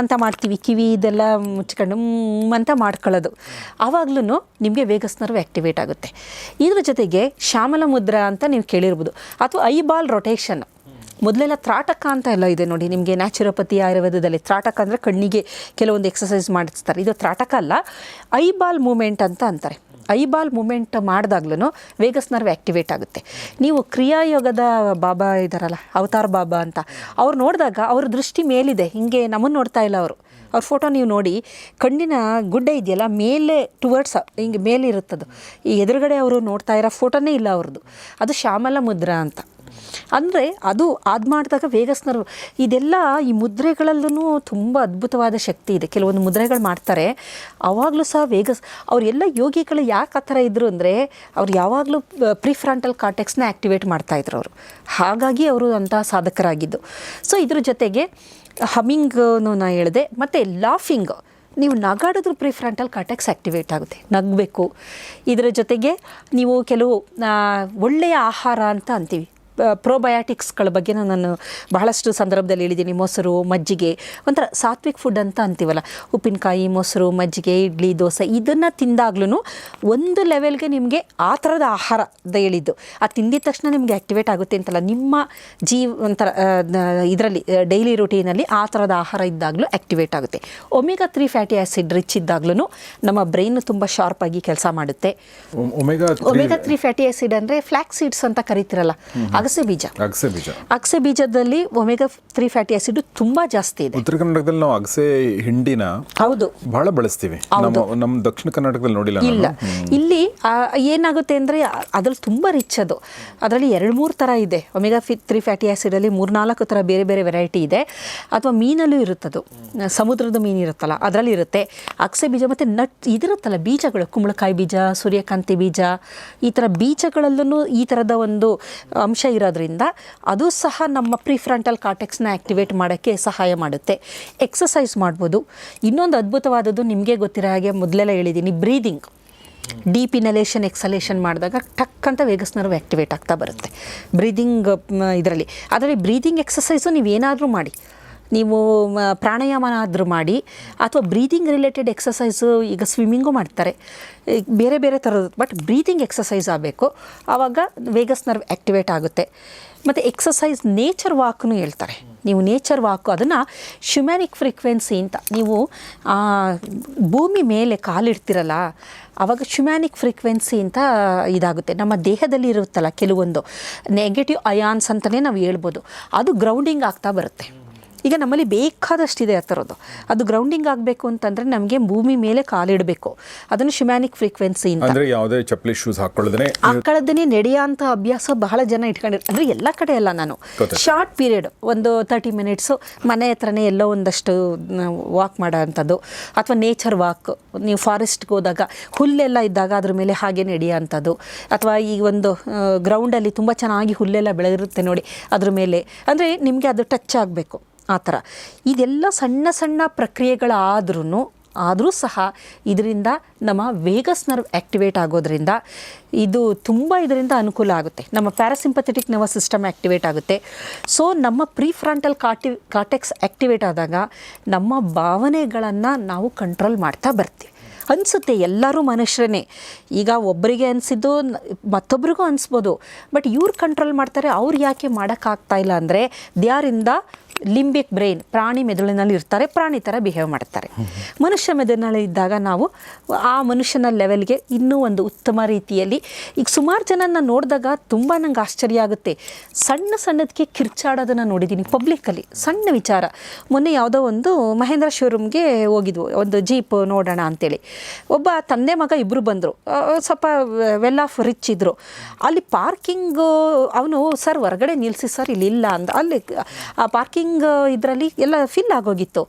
ಅಂತ ಮಾಡ್ತೀವಿ. ಕಿವಿ ಇದೆಲ್ಲ ಮುಚ್ಕೊಂಡು ಅಂತ ಮಾಡ್ಕೊಳ್ಳೋದು. ಆವಾಗ್ಲೂ ನಿಮಗೆ ವೇಗಸ್ ನರ್ವ್ ಆ್ಯಕ್ಟಿವೇಟ್ ಆಗುತ್ತೆ. ಇದ್ರ ಜೊತೆಗೆ ಶ್ಯಾಮಲ ಮುದ್ರ ಅಂತ ನೀವು ಕೇಳಿರ್ಬೋದು. ಅಥವಾ ಐ ಬಾಲ್ ರೊಟೇಷನ್ ಮೊದಲೆಲ್ಲ ತ್ರಾಟಕ ಅಂತ ಎಲ್ಲ ಇದೆ ನೋಡಿ. ನಿಮಗೆ ನ್ಯಾಚುರೋಪತಿ ಆಯುರ್ವೇದದಲ್ಲಿ ತ್ರಾಟಕ ಅಂದರೆ ಕಣ್ಣಿಗೆ ಕೆಲವೊಂದು ಎಕ್ಸಸೈಸ್ ಮಾಡಿಸ್ತಾರೆ. ಇದು ತ್ರಾಟಕ ಅಲ್ಲ, ಐ ಬಾಲ್ ಮೂಮೆಂಟ್ ಅಂತ ಅಂತಾರೆ. ಐ ಬಾಲ್ ಮೂಮೆಂಟ್ ಮಾಡಿದಾಗ್ಲೂ ವೇಗಸ್ ನರ್ವ್ ಆ್ಯಕ್ಟಿವೇಟ್ ಆಗುತ್ತೆ. ನೀವು ಕ್ರಿಯಾಯೋಗದ ಬಾಬಾ ಇದ್ದಾರಲ್ಲ ಅವತಾರ್ ಬಾಬಾ ಅಂತ, ಅವ್ರು ನೋಡಿದಾಗ ಅವ್ರ ದೃಷ್ಟಿ ಮೇಲಿದೆ. ಹಿಂಗೆ ನಮ್ಮನ್ನು ನೋಡ್ತಾ ಇಲ್ಲ ಅವರು. ಅವ್ರ ಫೋಟೋ ನೀವು ನೋಡಿ, ಕಣ್ಣಿನ ಗುಡ್ಡೆ ಇದೆಯಲ್ಲ, ಮೇಲೆ ಟುವರ್ಡ್ಸ್ ಹಿಂಗೆ ಮೇಲೆ ಇರುತ್ತದು ಈ ಎದುರುಗಡೆ ಅವರು ನೋಡ್ತಾ ಇರೋ ಫೋಟೋನೇ ಇಲ್ಲ ಅವ್ರದ್ದು. ಅದು ಶ್ಯಾಮಲ ಮುದ್ರಾ ಅಂತ. ಅಂದರೆ ಅದು ಅದು ಮಾಡಿದಾಗ ವೇಗಸ್ನರು ಇದೆಲ್ಲ ಈ ಮುದ್ರೆಗಳಲ್ಲೂ ತುಂಬ ಅದ್ಭುತವಾದ ಶಕ್ತಿ ಇದೆ. ಕೆಲವೊಂದು ಮುದ್ರೆಗಳು ಮಾಡ್ತಾರೆ. ಆವಾಗಲೂ ಸಹ ವೇಗಸ್, ಅವರೆಲ್ಲ ಯೋಗಿಗಳು ಯಾಕೆ ಆ ಥರ ಇದ್ದರು ಅಂದರೆ ಅವ್ರು ಯಾವಾಗಲೂ ಪ್ರಿಫ್ರಾಂಟಲ್ ಕಾರ್ಟೆಕ್ಸ್ನ ಆ್ಯಕ್ಟಿವೇಟ್ ಮಾಡ್ತಾಯಿದ್ರು ಅವರು. ಹಾಗಾಗಿ ಅವರು ಅಂತಹ ಸಾಧಕರಾಗಿದ್ದು. ಸೊ ಇದ್ರ ಜೊತೆಗೆ ಹಮ್ಮಿಂಗ್ ನಾನು ಹೇಳಿದೆ. ಮತ್ತು ಲಾಫಿಂಗ್ ನೀವು ನಗಾಡಿದ್ರೂ ಪ್ರಿಫ್ರಂಟಲ್ ಕಾರ್ಟೆಕ್ಸ್ ಆ್ಯಕ್ಟಿವೇಟ್ ಆಗುತ್ತೆ. ನಗಬೇಕು. ಇದರ ಜೊತೆಗೆ ನೀವು ಕೆಲವು ಒಳ್ಳೆಯ ಆಹಾರ ಅಂತ ಅಂತೀವಿ. ಪ್ರೋಬಯಾಟಿಕ್ಸ್ಗಳ ಬಗ್ಗೆ ನಾನು ಬಹಳಷ್ಟು ಸಂದರ್ಭದಲ್ಲಿ ಹೇಳಿದ್ದೀನಿ. ಮೊಸರು ಮಜ್ಜಿಗೆ ಒಂಥರ ಸಾತ್ವಿಕ್ ಫುಡ್ ಅಂತ ಅಂತೀವಲ್ಲ. ಉಪ್ಪಿನಕಾಯಿ ಮೊಸರು ಮಜ್ಜಿಗೆ ಇಡ್ಲಿ ದೋಸೆ ಇದನ್ನು ತಿಂದಾಗ್ಲೂ ಒಂದು ಲೆವೆಲ್ಗೆ ನಿಮಗೆ ಆ ಥರದ ಆಹಾರ ಹೇಳಿದ್ದು. ಆ ತಿಂದಿದ ತಕ್ಷಣ ನಿಮಗೆ ಆ್ಯಕ್ಟಿವೇಟ್ ಆಗುತ್ತೆ ಅಂತಲ್ಲ. ನಿಮ್ಮ ಜೀವ ಒಂಥರ ಇದರಲ್ಲಿ ಡೈಲಿ ರುಟೀನಲ್ಲಿ ಆ ಥರದ ಆಹಾರ ಇದ್ದಾಗಲೂ ಆ್ಯಕ್ಟಿವೇಟ್ ಆಗುತ್ತೆ. Omega three fatty acid rich ಇದ್ದಾಗ್ಲೂ ನಮ್ಮ ಬ್ರೈನ್ ತುಂಬ ಶಾರ್ಪಾಗಿ ಕೆಲಸ ಮಾಡುತ್ತೆ. Omega omega three fatty acid ಅಂದರೆ ಫ್ಲ್ಯಾಕ್ ಸೀಡ್ಸ್ ಅಂತ ಕರಿತಿರಲ್ಲ. ಅಗಸೆ ಬೀಜ. ಅಗಸೆ ಬೀಜ. ಅಗಸೆ ಬೀಜದಲ್ಲಿ ಒಮೆಗಾ ತ್ರೀ ಫ್ಯಾಟಿ ಆಸಿಡ್ ತುಂಬಾ ಜಾಸ್ತಿ ಇದೆ. ಉತ್ತರ ಕರ್ನಾಟಕದಲ್ಲಿ ನಾವು ಅಗಸೆ ಹಿಂಡಿನ ಹೌದು. ಬಹಳ ಬಳಸ್ತೀವಿ. ನಮ್ಮ ನಮ್ಮ ದಕ್ಷಿಣ ಕರ್ನಾಟಕದಲ್ಲಿ ನೋಡಿಲ್ಲ ಇಲ್ಲ. ಇಲ್ಲಿ ಏನಾಗುತ್ತೆ ಅಂದ್ರೆ ಅದ್ರಲ್ಲಿ ತುಂಬಾ ರಿಚ್ ಅದು. ಅದರಲ್ಲಿ ಎರಡು ಮೂರು ತರ ಇದೆ. ಒಮೆಗಾ ಫಿ ತ್ರೀ ಫ್ಯಾಟಿ ಆ್ಯಸಿಡಲ್ಲಿ ಮೂರ್ನಾಲ್ಕು ತರ ಬೇರೆ ಬೇರೆ ವೆರೈಟಿ ಇದೆ. ಅಥವಾ ಮೀನಲ್ಲೂ ಇರುತ್ತದು. ಸಮುದ್ರದ ಮೀನು ಇರುತ್ತಲ್ಲ ಅದರಲ್ಲಿ ಇರುತ್ತೆ. ಅಗಸೆ ಬೀಜ ಮತ್ತೆ ನಟ್ ಇದಿರುತ್ತಲ್ಲ ಬೀಜಗಳು ಕುಂಬಳಕಾಯಿ ಬೀಜ ಸೂರ್ಯಕಾಂತಿ ಬೀಜ ಈ ತರ ಬೀಜಗಳಲ್ಲೂ ಈ ತರದ ಒಂದು ಅಂಶ ಇರೋದ್ರಿಂದ ಅದು ಸಹ ನಮ್ಮ ಪ್ರಿಫ್ರಂಟಲ್ ಕಾರ್ಟೆಕ್ಸ್ನ ಆ್ಯಕ್ಟಿವೇಟ್ ಮಾಡೋಕ್ಕೆ ಸಹಾಯ ಮಾಡುತ್ತೆ. ಎಕ್ಸಸೈಸ್ ಮಾಡ್ಬೋದು. ಇನ್ನೊಂದು ಅದ್ಭುತವಾದದ್ದು ನಿಮಗೆ ಗೊತ್ತಿರೋ ಹಾಗೆ ಮೊದಲೆಲ್ಲ ಹೇಳಿದ್ದೀನಿ ಬ್ರೀದಿಂಗ್. ಡೀಪ್ ಇನಲೇಷನ್, ಎಕ್ಸಲೇಷನ್ ಮಾಡಿದಾಗ ಟಕ್ ಅಂತ ವೇಗಸ್ ನರ್ವ್ ಆ್ಯಕ್ಟಿವೇಟ್ ಆಗ್ತಾ ಬರುತ್ತೆ. ಬ್ರೀದಿಂಗ್ ಇದರಲ್ಲಿ. ಅದರಲ್ಲಿ ಬ್ರೀದಿಂಗ್ ಎಕ್ಸಸೈಸು ನೀವು ಏನಾದರೂ ಮಾಡಿ. ನೀವು ಪ್ರಾಣಾಯಾಮನಾದರೂ ಮಾಡಿ ಅಥವಾ ಬ್ರೀದಿಂಗ್ ರಿಲೇಟೆಡ್ ಎಕ್ಸಸೈಸು ಈಗ ಸ್ವಿಮ್ಮಿಂಗು ಮಾಡ್ತಾರೆ. ಬೇರೆ ಬೇರೆ ಥರದ್ದು ಬಟ್ ಬ್ರೀದಿಂಗ್ ಎಕ್ಸಸೈಸ್ ಆಗಬೇಕು. ಆವಾಗ ವೇಗಸ್ ನರ್ವ್ ಆ್ಯಕ್ಟಿವೇಟ್ ಆಗುತ್ತೆ. ಮತ್ತು ಎಕ್ಸಸೈಸ್ ನೇಚರ್ ವಾಕ್ನು ಹೇಳ್ತಾರೆ. ನೀವು ನೇಚರ್ ವಾಕು ಅದನ್ನು ಶ್ಯುಮ್ಯಾನಿಕ್ ಫ್ರೀಕ್ವೆನ್ಸಿ ಅಂತ ನೀವು ಭೂಮಿ ಮೇಲೆ ಕಾಲಿಡ್ತಿರಲ್ಲ, ಆವಾಗ ಶ್ಯುಮ್ಯಾನಿಕ್ ಫ್ರೀಕ್ವೆನ್ಸಿ ಅಂತ ಇದಾಗುತ್ತೆ. ನಮ್ಮ ದೇಹದಲ್ಲಿ ಇರುತ್ತಲ್ಲ ಕೆಲವೊಂದು ನೆಗೆಟಿವ್ ಅಯಾನ್ಸ್ ಅಂತಲೇ ನಾವು ಹೇಳ್ಬೋದು. ಅದು ಗ್ರೌಂಡಿಂಗ್ ಆಗ್ತಾ ಬರುತ್ತೆ. ಈಗ ನಮ್ಮಲ್ಲಿ ಬೇಕಾದಷ್ಟಿದೆ ಆ ಥರದ್ದು. ಅದು ಗ್ರೌಂಡಿಂಗ್ ಆಗಬೇಕು ಅಂತಂದರೆ ನಮಗೆ ಭೂಮಿ ಮೇಲೆ ಕಾಲಿಡಬೇಕು ಅದನ್ನು ಶುಮ್ಯಾನಿಕ್ ಫ್ರೀಕ್ವೆನ್ಸಿ ಅಂದರೆ ಯಾವುದೇ ಚಪ್ಪಲಿ ಶೂಸ್ ಹಾಕೊಳ್ಳೋದೇ ಹಾಕೊಳ್ಳೋದನ್ನೇ ನಡೆಯೋಂಥ ಅಭ್ಯಾಸ ಬಹಳ ಜನ ಇಟ್ಕೊಂಡಿರ್ತಾರೆ ಅಂದರೆ ಎಲ್ಲ ಕಡೆ ಅಲ್ಲ ನಾನು. ಶಾರ್ಟ್ ಪೀರಿಯಡ್ ಒಂದು ತರ್ಟಿ ಮಿನಿಟ್ಸು ಮನೆ ಹತ್ರನೇ ಎಲ್ಲೋ ಒಂದಷ್ಟು ವಾಕ್ ಮಾಡೋ ಅಂಥದ್ದು ಅಥವಾ ನೇಚರ್ ವಾಕ್ ನೀವು ಫಾರೆಸ್ಟ್ಗೆ ಹೋದಾಗ ಹುಲ್ಲೆಲ್ಲ ಇದ್ದಾಗ ಅದ್ರ ಮೇಲೆ ಹಾಗೆ ನಡೆಯೋ ಅಂಥದ್ದು ಅಥವಾ ಈ ಒಂದು ಗ್ರೌಂಡಲ್ಲಿ ತುಂಬ ಚೆನ್ನಾಗಿ ಹುಲ್ಲೆಲ್ಲ ಬೆಳೆದಿರುತ್ತೆ ನೋಡಿ ಅದ್ರ ಮೇಲೆ. ಅಂದರೆ ನಿಮಗೆ ಅದು ಟಚ್ ಆಗಬೇಕು. ಆ ಥರ. ಇದೆಲ್ಲ ಸಣ್ಣ ಸಣ್ಣ ಪ್ರಕ್ರಿಯೆಗಳಾದ್ರೂ ಆದರೂ ಸಹ ಇದರಿಂದ ನಮ್ಮ ವೇಗಸ್ ನರ್ವ್ ಆ್ಯಕ್ಟಿವೇಟ್ ಆಗೋದ್ರಿಂದ ಇದು ತುಂಬ ಇದರಿಂದ ಅನುಕೂಲ ಆಗುತ್ತೆ. ನಮ್ಮ ಪ್ಯಾರಾಸಿಂಪಥೆಟಿಕ್ ನರ್ವ್ ಸಿಸ್ಟಮ್ ಆ್ಯಕ್ಟಿವೇಟ್ ಆಗುತ್ತೆ. ಸೊ ನಮ್ಮ ಪ್ರೀಫ್ರಂಟಲ್ ಕಾಟಿ ಕಾಟೆಕ್ಸ್ ಆ್ಯಕ್ಟಿವೇಟ್ ಆದಾಗ ನಮ್ಮ ಭಾವನೆಗಳನ್ನು ನಾವು ಕಂಟ್ರೋಲ್ ಮಾಡ್ತಾ ಬರ್ತೀವಿ. ಅನಿಸುತ್ತೆ ಎಲ್ಲರೂ ಮನುಷ್ಯರೇ ಈಗ ಒಬ್ಬರಿಗೆ ಅನಿಸಿದ್ದು ಮತ್ತೊಬ್ರಿಗೂ ಅನಿಸ್ಬೋದು. ಬಟ್ ಇವ್ರು ಕಂಟ್ರೋಲ್ ಮಾಡ್ತಾರೆ, ಅವ್ರು ಯಾಕೆ ಮಾಡೋಕ್ಕಾಗ್ತಾ ಇಲ್ಲ ಅಂದರೆ they are in the limbic brain ಪ್ರಾಣಿ ಮೆದುಳಿನಲ್ಲಿ ಇರ್ತಾರೆ, ಪ್ರಾಣಿ ಥರ ಬಿಹೇವ್ ಮಾಡ್ತಾರೆ. ಮನುಷ್ಯ ಮೆದುಳಿನಲ್ಲಿ ಇದ್ದಾಗ ನಾವು ಆ ಮನುಷ್ಯನ ಲೆವೆಲ್ಗೆ ಇನ್ನೂ ಒಂದು ಉತ್ತಮ ರೀತಿಯಲ್ಲಿ ಈಗ ಸುಮಾರು ಜನನ ನೋಡಿದಾಗ ತುಂಬ ನಂಗೆ ಆಶ್ಚರ್ಯ ಆಗುತ್ತೆ. ಸಣ್ಣ ಸಣ್ಣದಕ್ಕೆ ಕಿರ್ಚಾಡೋದನ್ನು ನೋಡಿದ್ದೀನಿ ಪಬ್ಲಿಕ್ಕಲ್ಲಿ ಸಣ್ಣ ವಿಚಾರ. ಮೊನ್ನೆ ಯಾವುದೋ ಒಂದು ಮಹೇಂದ್ರ ಶೋರೂಮ್ಗೆ ಹೋಗಿದ್ವು, ಒಂದು ಜೀಪ್ ನೋಡೋಣ ಅಂತೇಳಿ. ಒಬ್ಬ ತಂದೆ ಮಗ ಇಬ್ಬರು ಬಂದರು. ಸ್ವಲ್ಪ ವೆಲ್ ಆಫ್ ರಿಚ್ ಇದ್ದರು ಅಲ್ಲಿ ಪಾರ್ಕಿಂಗು ಅವನು, ಸರ್, ಹೊರಗಡೆ ನಿಲ್ಲಿಸಿ ಸರ್ ಇಲ್ಲಿ ಇಲ್ಲ ಅಂದ. ಅಲ್ಲಿ ಆ ಪಾರ್ಕಿಂಗ್ ಇದರಲ್ಲಿ ಎಲ್ಲ ಫಿಲ್ ಆಗೋಗಿತ್ತು.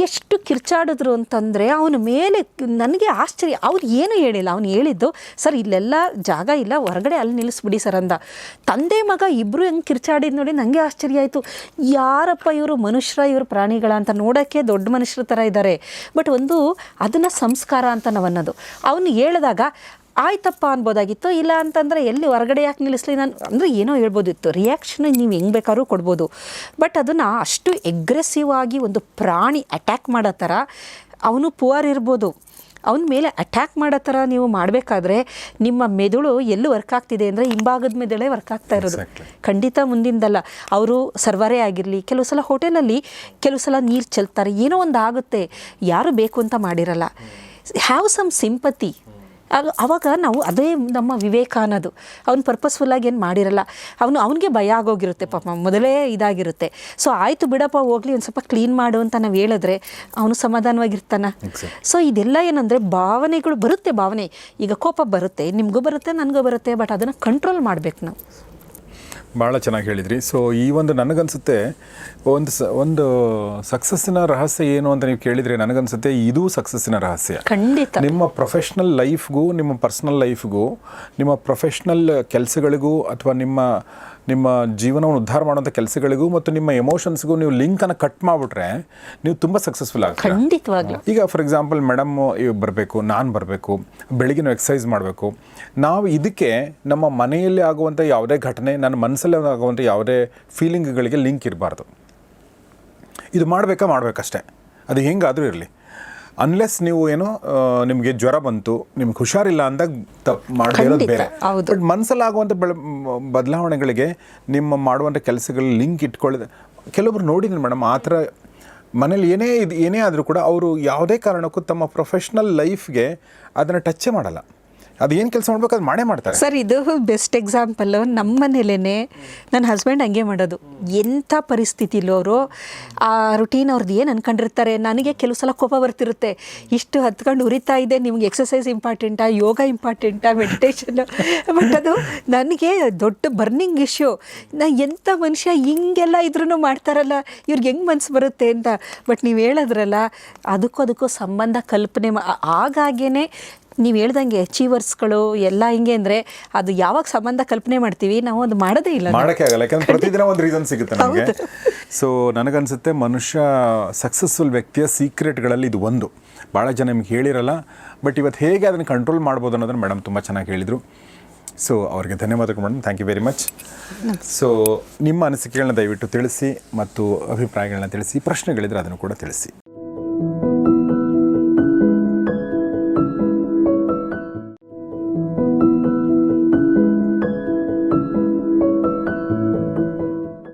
ಎಷ್ಟು ಕಿರ್ಚಾಡಿದ್ರು ಅಂತಂದರೆ ಅವನ ಮೇಲೆ ನನಗೆ ಆಶ್ಚರ್ಯ, ಅವ್ರು ಏನೂ ಹೇಳಿಲ್ಲ. ಅವನು ಹೇಳಿದ್ದು, ಸರ್, ಇಲ್ಲೆಲ್ಲ ಜಾಗ ಇಲ್ಲ, ಹೊರಗಡೆ ಅಲ್ಲಿ ನಿಲ್ಲಿಸ್ಬಿಡಿ ಸರ್ ಅಂದ. ತಂದೆ ಮಗ ಇಬ್ಬರು ಹೆಂಗೆ ಕಿರ್ಚಾಡಿದ್ ನೋಡಿ ನನಗೆ ಆಶ್ಚರ್ಯ ಆಯಿತು. ಯಾರಪ್ಪ ಇವರು ಮನುಷ್ಯರ, ಇವರು ಪ್ರಾಣಿಗಳ ಅಂತ ನೋಡೋಕ್ಕೆ ದೊಡ್ಡ ಮನುಷ್ಯರ ಥರ ಇದ್ದಾರೆ ಬಟ್ ಒಂದು ಅದನ್ನು ಸಂಸ್ಕಾರ ಅಂತ ನಾವು ಅನ್ನೋದು. ಅವನು ಹೇಳಿದಾಗ ಆಯ್ತಪ್ಪ ಅನ್ಬೋದಾಗಿತ್ತು. ಇಲ್ಲ ಅಂತಂದರೆ ಎಲ್ಲಿ ಹೊರಗಡೆ ಯಾಕೆ ನಿಲ್ಲಿಸ್ಲಿ ನಾನು ಅಂದರೆ ಏನೋ ಹೇಳ್ಬೋದಿತ್ತು. ರಿಯಾಕ್ಷನ್ ನೀವು ಹೆಂಗೆ ಬೇಕಾದ್ರೂ ಕೊಡ್ಬೋದು. ಬಟ್ ಅದನ್ನು ಅಷ್ಟು ಎಗ್ರೆಸಿವ್ ಆಗಿ ಒಂದು ಪ್ರಾಣಿ ಅಟ್ಯಾಕ್ ಮಾಡೋ ಥರ ಅವನು ಪುವರ್ ಇರ್ಬೋದು. ಅವನ ಮೇಲೆ ಅಟ್ಯಾಕ್ ಮಾಡೋ ಥರ ನೀವು ಮಾಡಬೇಕಾದ್ರೆ ನಿಮ್ಮ ಮೆದುಳು ಎಲ್ಲೂ ವರ್ಕ್ ಆಗ್ತಿದೆ ಅಂದರೆ ಹಿಂಭಾಗದ ಮೆದುಳೇ ವರ್ಕ್ ಆಗ್ತಾ ಇರೋದು. ಖಂಡಿತ ಮುಂದಿಂದಲ್ಲ. ಅವರು ಸರ್ವರೇ ಆಗಿರಲಿ ಕೆಲವು ಸಲ ಹೋಟೆಲಲ್ಲಿ ಕೆಲವು ಸಲ ನೀರು ಚೆಲ್ತಾರೆ. ಏನೋ ಒಂದು ಆಗುತ್ತೆ. ಯಾರು ಬೇಕು ಅಂತ ಮಾಡಿರಲ್ಲ. ಹ್ಯಾವ್ ಸಮ್ ಸಿಂಪತಿ ಆಗ ಆವಾಗ ನಾವು ಅದೇ ನಮ್ಮ ವಿವೇಕ ಅನ್ನೋದು. ಅವ್ನು ಪರ್ಪಸ್ಫುಲ್ಲಾಗಿ ಏನು ಮಾಡಿರಲ್ಲ. ಅವನು ಅವನಿಗೆ ಭಯ ಆಗೋಗಿರುತ್ತೆ ಪಾಪ ಮೊದಲೇ ಇದಾಗಿರುತ್ತೆ. ಸೊ ಆಯಿತು ಬಿಡಪ್ಪ ಹೋಗ್ಲಿ ಒಂದು ಸ್ವಲ್ಪ ಕ್ಲೀನ್ ಮಾಡು ಅಂತ ನಾವು ಹೇಳಿದ್ರೆ ಅವನು ಸಮಾಧಾನವಾಗಿರ್ತಾನ. ಸೊ ಇದೆಲ್ಲ ಏನಂದರೆ ಭಾವನೆಗಳು ಬರುತ್ತೆ ಭಾವನೆ. ಈಗ ಕೋಪ ಬರುತ್ತೆ ನಿಮಗೂ ಬರುತ್ತೆ ನನಗೂ ಬರುತ್ತೆ ಬಟ್ ಅದನ್ನು ಕಂಟ್ರೋಲ್ ಮಾಡಬೇಕು ನಾವು. ಭಾಳ ಚೆನ್ನಾಗಿ ಹೇಳಿದ್ರಿ. ಸೊ ಈ ಒಂದು ನನಗನ್ಸುತ್ತೆ ಒಂದು ಸ ಒಂದು ಸಕ್ಸಸ್ಸಿನ ರಹಸ್ಯ ಏನು ಅಂತ ನೀವು ಕೇಳಿದರೆ ನನಗನ್ಸುತ್ತೆ ಇದು ಸಕ್ಸಸ್ಸಿನ ರಹಸ್ಯ. ಖಂಡಿತ. ನಿಮ್ಮ ಪ್ರೊಫೆಷ್ನಲ್ ಲೈಫ್ಗೂ ನಿಮ್ಮ ಪರ್ಸ್ನಲ್ ಲೈಫ್ಗೂ ನಿಮ್ಮ ಪ್ರೊಫೆಷ್ನಲ್ ಕೆಲಸಗಳಿಗೂ ಅಥವಾ ನಿಮ್ಮ ನಿಮ್ಮ ಜೀವನವನ್ನು ಉದ್ಧಾರ ಮಾಡುವಂಥ ಕೆಲಸಗಳಿಗೂ ಮತ್ತು ನಿಮ್ಮ ಎಮೋಷನ್ಸ್ಗೂ ನೀವು ಲಿಂಕನ್ನು ಕಟ್ ಮಾಡಿಬಿಟ್ರೆ ನೀವು ತುಂಬ ಸಕ್ಸಸ್ಫುಲ್ ಆಗ್ತದೆ ಖಂಡಿತವಾಗ್ಲೂ. ಈಗ ಫಾರ್ ಎಕ್ಸಾಂಪಲ್ ಮೇಡಮ್ ಬರಬೇಕು ನಾನು ಬರಬೇಕು ಬೆಳಿಗ್ಗೆ ನಾವು ಎಕ್ಸಸೈಸ್ ಮಾಡಬೇಕು. ನಾವು ಇದಕ್ಕೆ ನಮ್ಮ ಮನೆಯಲ್ಲಿ ಆಗುವಂಥ ಯಾವುದೇ ಘಟನೆ ನನ್ನ ಮನಸ್ಸಲ್ಲಿ ಆಗುವಂಥ ಯಾವುದೇ ಫೀಲಿಂಗ್ಗಳಿಗೆ ಲಿಂಕ್ ಇರಬಾರ್ದು. ಇದು ಮಾಡಬೇಕಾ? ಮಾಡಬೇಕಷ್ಟೇ. ಅದು ಹೆಂಗಾದರೂ ಇರಲಿ. ಅನ್ಲೆಸ್ ನೀವು ಏನೋ ನಿಮಗೆ ಜ್ವರ ಬಂತು ನಿಮ್ಗೆ ಹುಷಾರಿಲ್ಲ ಅಂದಾಗ ತಪ್ಪು ಮಾಡದೇ ಇರೋದು ಬೇರೆ. ಬಟ್ ಮನಸ್ಸಲ್ಲಿ ಆಗುವಂಥ ಬೆಳ ಬದಲಾವಣೆಗಳಿಗೆ ನಿಮ್ಮ ಮಾಡುವಂಥ ಕೆಲಸಗಳ ಲಿಂಕ್ ಇಟ್ಕೊಳ್ಳೋದು ಕೆಲವೊಬ್ರು ನೋಡಿದ್ದೀನಿ ಮೇಡಮ್ ಆ ಥರ ಮನೇಲಿ ಏನೇ ಇದು ಏನೇ ಆದರೂ ಕೂಡ ಅವರು ಯಾವುದೇ ಕಾರಣಕ್ಕೂ ತಮ್ಮ ಪ್ರೊಫೆಷ್ನಲ್ ಲೈಫ್ಗೆ ಅದನ್ನು ಟಚ್ಚೇ ಮಾಡಲ್ಲ. ಅದು ಏನು ಕೆಲಸ ಮಾಡ್ಬೇಕು ಅದು ಮಾಡೇ ಮಾಡ್ತಾರೆ. ಸರ್, ಇದು ಬೆಸ್ಟ್ ಎಕ್ಸಾಂಪಲ್ ನಮ್ಮ ಮನೇಲೇ ನನ್ನ ಹಸ್ಬೆಂಡ್ ಹಂಗೆ ಮಾಡೋದು. ಎಂಥ ಪರಿಸ್ಥಿತಿಲೂ ಅವರು ಆ ರುಟೀನ್ ಅವ್ರದ್ದು ಏನು ಅನ್ಕೊಂಡಿರ್ತಾರೆ? ನನಗೆ ಕೆಲವು ಸಲ ಕೋಪ ಬರ್ತಿರುತ್ತೆ. ಇಷ್ಟು ಹತ್ಕೊಂಡು ಉರಿತಾ ಇದೆ, ನಿಮ್ಗೆ ಎಕ್ಸಸೈಸ್ ಇಂಪಾರ್ಟೆಂಟಾ ಯೋಗ ಇಂಪಾರ್ಟೆಂಟಾ ಮೆಡಿಟೇಷನ್ ಬಟ್ ಅದು ನನಗೆ ದೊಡ್ಡ ಬರ್ನಿಂಗ್ ಇಶ್ಯೂ ನಾ ಎಂಥ ಮನುಷ್ಯ ಹಿಂಗೆಲ್ಲ ಇದ್ರೂ ಮಾಡ್ತಾರಲ್ಲ, ಇವ್ರಿಗೆ ಹೆಂಗೆ ಮನಸ್ಸು ಬರುತ್ತೆ ಅಂತ. ಬಟ್ ನೀವು ಹೇಳಿದ್ರಲ್ಲ, ಅದಕ್ಕೂ ಅದಕ್ಕೂ ಸಂಬಂಧ ಕಲ್ಪನೆ ಹಾಗಾಗೇ ನೀವು ಹೇಳ್ದಂಗೆ ಅಚೀವರ್ಸ್ಗಳು ಎಲ್ಲ ಹಿಂಗೆ ಅಂದರೆ ಅದು ಯಾವಾಗ ಸಂಬಂಧ ಕಲ್ಪನೆ ಮಾಡ್ತೀವಿ ನಾವು ಅದು ಮಾಡೋದೇ ಇಲ್ಲ ಮಾಡೋಕೆ ಮಾಡೋಕ್ಕೆ ಆಗಲ್ಲ ಯಾಕಂದ್ರೆ ಪ್ರತಿದಿನ ಒಂದು ರೀಸನ್ ಸಿಗುತ್ತೆ ನಮಗೆ. ಸೊ ನನಗನ್ಸುತ್ತೆ ಮನುಷ್ಯ ಸಕ್ಸಸ್ಫುಲ್ ವ್ಯಕ್ತಿಯ ಸೀಕ್ರೆಟ್ಗಳಲ್ಲಿ ಇದು ಒಂದು. ಭಾಳ ಜನ ನಿಮ್ಗೆ ಹೇಳಿರಲ್ಲ ಬಟ್ ಇವತ್ತು ಹೇಗೆ ಅದನ್ನು ಕಂಟ್ರೋಲ್ ಮಾಡ್ಬೋದು ಅನ್ನೋದನ್ನು ಮೇಡಮ್ ತುಂಬ ಚೆನ್ನಾಗಿ ಹೇಳಿದರು. ಸೊ ಅವರಿಗೆ ಧನ್ಯವಾದಗಳು madam thank you very much so ನಿಮ್ಮ ಅನಿಸಿಕೆಗಳನ್ನ ದಯವಿಟ್ಟು ತಿಳಿಸಿ ಮತ್ತು ಅಭಿಪ್ರಾಯಗಳನ್ನ ತಿಳಿಸಿ ಪ್ರಶ್ನೆಗಳಿದ್ರೆ ಅದನ್ನು ಕೂಡ ತಿಳಿಸಿ.